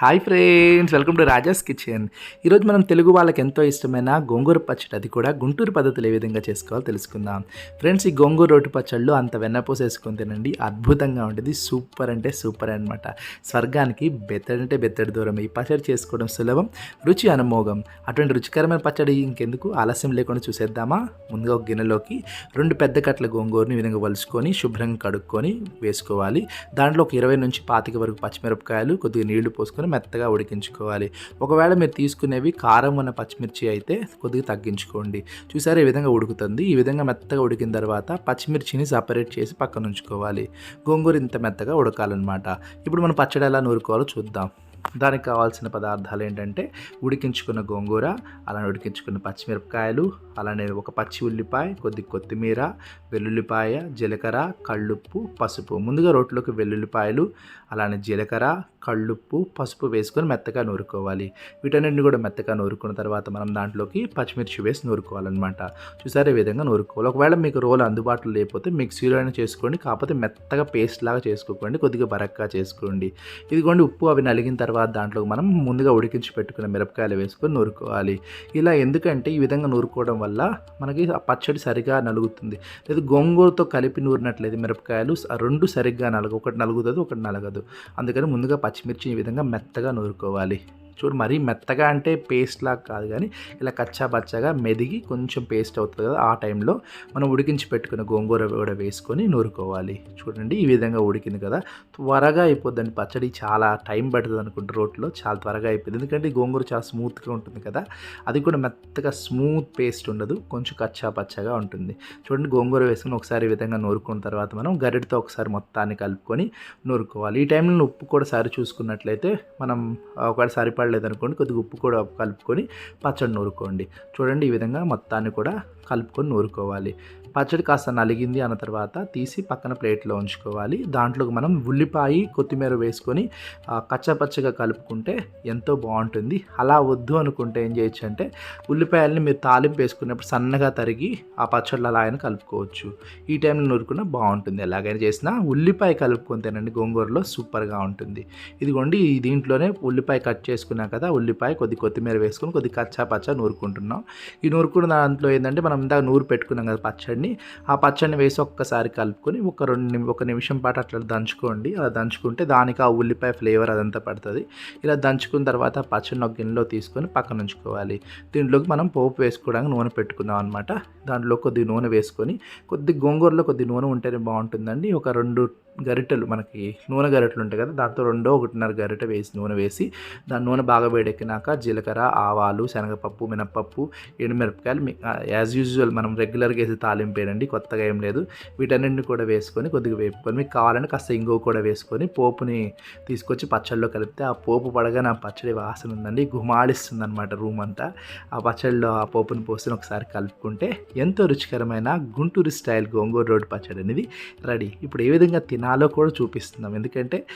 Hi friends welcome to Raja's kitchen. ఈరోజు మనం తెలుగు వాళ్ళకి ఎంతో ఇష్టమైన గోంగూర పచ్చడి అది కూడా గుంటూరు పద్ధతులు ఏ విధంగా చేసుకోవాలో తెలుసుకుందాం. ఫ్రెండ్స్ ఈ గోంగూర రోటి పచ్చళ్ళు అంత వెన్నపూస వేసుకొని తినండి. అద్భుతంగా ఉంటుంది సూపర్ అంటే సూపర్ అనమాట స్వర్గానికి బెత్తడంటే బెత్తడి దూరం. ఈ పచ్చడి చేసుకోవడం సులభం రుచి అనుమోగం. అటువంటి రుచికరమైన పచ్చడి ఇంకెందుకు? ఆలస్యం లేకుండా చూసేద్దామా? ముందుగా ఒక గిన్నెలోకి రెండు పెద్ద కట్ల గోంగూరని విధంగా వలుచుకొని శుభ్రంగా కడుక్కొని వేసుకోవాలి. దాంట్లో ఒక ఇరవై నుంచి పాతిక వరకు పచ్చిమిరపకాయలు కొద్దిగా నీళ్ళు పోసుకొని మెత్తగా ఉడికించుకోవాలి. ఒకవేళ మీరు తీసుకునేవి కారం ఉన్న పచ్చిమిర్చి అయితే కొద్దిగా తగ్గించుకోండి. చూసారా ఈ విధంగా ఉడుకుతుంది. ఈ విధంగా మెత్తగా ఉడికిన తర్వాత పచ్చిమిర్చిని సపరేట్ చేసి పక్కన ఉంచుకోవాలి. గోంగూర ఇంత మెత్తగా ఉడకాలన్నమాట. ఇప్పుడు మనం పచ్చడి ఎలా నూరుకోవాలో చూద్దాం. దానికి కావాల్సిన పదార్థాలు ఏంటంటే ఉడికించుకున్న గోంగూర అలానే ఉడికించుకున్న పచ్చిమిరపకాయలు అలానే ఒక పచ్చి ఉల్లిపాయ కొద్ది కొత్తిమీర వెల్లుల్లిపాయ జీలకర్ర కళ్ళుప్పు పసుపు. ముందుగా రోట్లోకి వెల్లుల్లిపాయలు అలానే జీలకర్ర కళ్ళుప్పు పసుపు వేసుకొని మెత్తగా నూరుకోవాలి. వీటన్నిటిని కూడా మెత్తగా నూరుకున్న తర్వాత మనం దాంట్లోకి పచ్చిమిర్చి వేసి నూరుకోవాలన్నమాట. చూసారే విధంగా నూరుకోవాలి. ఒకవేళ మీకు రోల్ అందుబాటులో లేకపోతే మిక్సీలో అయినా చేసుకోండి కాకపోతే మెత్తగా పేస్ట్ లాగా చేసుకోకండి కొద్దిగా బరక్గా చేసుకోండి. ఇదిగోండి ఉప్పు అవి నలిగిన తర్వాత దాంట్లో మనం ముందుగా ఉడికించి పెట్టుకున్న మిరపకాయలు వేసుకొని నూరుకోవాలి. ఇలా ఎందుకంటే ఈ విధంగా నూరుకోవడం వల్ల మనకి ఆ పచ్చడి సరిగా నలుగుతుంది. లేదా గోంగూరతో కలిపి నూరినట్లయితే మిరపకాయలు రెండు సరిగ్గా నలుగు ఒకటి నలుగుతుంది ఒకటి నలగదు. అందుకని ముందుగా పచ్చిమిర్చి ఈ విధంగా మెత్తగా నూరుకోవాలి. చూడు మరీ మెత్తగా అంటే పేస్ట్ లాగా కాదు కానీ ఇలా కచ్చా పచ్చగా మెదిగి కొంచెం పేస్ట్ అవుతుంది కదా ఆ టైంలో మనం ఉడికించి పెట్టుకున్న గోంగూర కూడా వేసుకొని నూరుకోవాలి. చూడండి ఈ విధంగా ఉడికింది కదా. త్వరగా అయిపోద్దండి పచ్చడి. చాలా టైం పడుతుంది అనుకుంటే రోట్లో. చాలా త్వరగా అయిపోయింది. ఎందుకంటే గోంగూర చాలా స్మూత్గా ఉంటుంది కదా. అది కూడా మెత్తగా స్మూత్ పేస్ట్ ఉండదు. కొంచెం కచ్చా పచ్చగా ఉంటుంది. చూడండి గోంగూర వేసుకొని ఒకసారి ఈ విధంగా నూరుకున్న తర్వాత మనం గరిటతో ఒకసారి మొత్తాన్ని కలుపుకొని నూరుకోవాలి. ఈ టైంలో ఉప్పు కూడా సరి చూసుకున్నట్లయితే మనం ఒకసారి సరిపడ లేదనుకోండి కొద్దిగా ఉప్పు కూడా కలుపుకొని పచ్చడి నూరుకోండి. చూడండి ఈ విధంగా మొత్తాన్ని కూడా కలుపుకొని నూరుకోవాలి. పచ్చడి కాస్త నలిగింది అన్న తర్వాత తీసి పక్కన ప్లేట్లో ఉంచుకోవాలి. దాంట్లోకి మనం ఉల్లిపాయ కొత్తిమీర వేసుకొని కచ్చపచ్చగా కలుపుకుంటే ఎంతో బాగుంటుంది. అలా వద్దు అనుకుంటే ఏం చేయొచ్చు అంటే ఉల్లిపాయలని మీరు తాలింపు వేసుకున్నప్పుడు సన్నగా తరిగి ఆ పచ్చళ్ళు అలా అయినా కలుపుకోవచ్చు. ఈ టైంలో నూరుకున్న బాగుంటుంది. ఎలాగైనా చేసినా ఉల్లిపాయ కలుపుకొని తినండి. గోంగూరలో సూపర్గా ఉంటుంది. ఇదిగోండి దీంట్లోనే ఉల్లిపాయ కట్ చేసుకున్నాం కదా ఉల్లిపాయ కొద్ది కొత్తిమీర వేసుకొని కొద్ది కచ్చా పచ్చ నూరుకుంటున్నాం. ఈ నూరుకున్న దాంట్లో ఏంటంటే మనం ఇందాక నూరు పెట్టుకున్నాం కదా పచ్చడి. పచ్చడిని ఆ పచ్చడిని వేసి ఒక్కసారి కలుపుకొని ఒక రెండు ఒక నిమిషం పాటు అట్లా దంచుకోండి. అలా దంచుకుంటే దానికి ఆ ఉల్లిపాయ ఫ్లేవర్ అదంతా పడుతుంది. ఇలా దంచుకున్న తర్వాత పచ్చడిని ఒక గిన్నెలో తీసుకొని పక్కన ఉంచుకోవాలి. దీంట్లోకి మనం పోపు వేసుకోవడానికి నూనె పెట్టుకుందాం అనమాట దాంట్లో కొద్ది నూనె వేసుకొని కొద్ది గోంగూరలో కొద్ది నూనె ఉంటేనే బాగుంటుందండి. ఒక రెండు గరిటెలు మనకి నూనె గరిటెలు ఉంటాయి కదా దాంతో రెండో ఒకటిన్నర గరిటె వేసి నూనె వేసి దాని నూనె బాగా వేడెక్కినాక జీలకర్ర ఆవాలు శనగపప్పు మినప్పప్పు ఎండుమిరపకాయలు యాజ్ యూజువల్ మనం రెగ్యులర్గా వేసి తాలింపేనండి కొత్తగా ఏం లేదు. వీటన్నింటిని కూడా వేసుకొని కొద్దిగా వేపుకొని మీకు కావాలంటే కాస్త ఇంగో కూడా వేసుకొని పోపుని తీసుకొచ్చి పచ్చళ్ళలో కలిపితే ఆ పోపు పడగా నా పచ్చడి వాసన ఉందండి గుమాడిస్తుంది అనమాట రూమ్ అంతా. ఆ పచ్చడిలో ఆ పోపుని పోసుకొని ఒకసారి కలుపుకుంటే ఎంతో రుచికరమైన గుంటూరు స్టైల్ గోంగూర రోడ్డు పచ్చడి అనేది రెడీ. ఇప్పుడు ఏ విధంగా తినాలి కూడా చూపిస్తున్నాం. ఎందుకంటే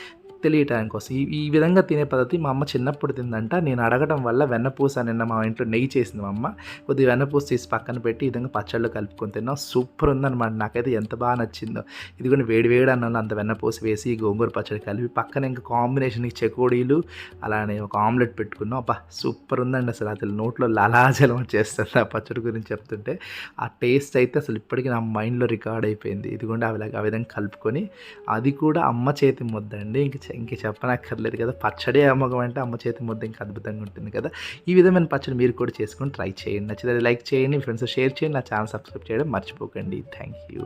తెలియటానికి కోసం ఈ ఈ విధంగా తినే పద్ధతి మా అమ్మ చిన్నప్పుడు తిందంట. నేను అడగడం వల్ల వెన్నపూస నిన్న మా ఇంట్లో నెయ్యి చేసింది మా అమ్మ. కొద్దిగా వెన్నపూస తీసి పక్కన పెట్టి ఈ విధంగా పచ్చళ్ళు కలుపుకొని తిన్నాం. సూపర్ ఉందన్నమాట. నాకైతే ఎంత బాగా నచ్చిందో. ఇది కూడా వేడి వేడి అన్నంలో అంత వెన్నపూస వేసి గోంగూర పచ్చడి కలిపి పక్కన ఇంకా కాంబినేషన్కి చెకోడీలు అలానే ఒక ఆమ్లెట్ పెట్టుకున్నాం. అబ్బా సూపర్ ఉందండి అసలు. అసలు నోట్లో లలాజలం చేస్తుంది ఆ పచ్చడి గురించి చెప్తుంటే. ఆ టేస్ట్ అయితే అసలు ఇప్పటికీ నా మైండ్లో రికార్డ్ అయిపోయింది. ఇదిగోండి అవి ఆ విధంగా కలుపుకొని అది కూడా అమ్మ చేతి ముద్దండి. ఇంక ఇంక చెప్పనక్కర్లేదు కదా. పచ్చడి అమ్మకం అంటే అమ్మ చేతి ముద్ద ఇంకా అద్భుతంగా ఉంటుంది కదా. ఈ విధమైన పచ్చడి మీరు కూడా చేసుకొని ట్రై చేయండి. నచ్చితే లైక్ చేయండి ఫ్రెండ్స్ షేర్ చేయండి నా ఛానల్ సబ్స్క్రైబ్ చేయడం మర్చిపోకండి. Thank you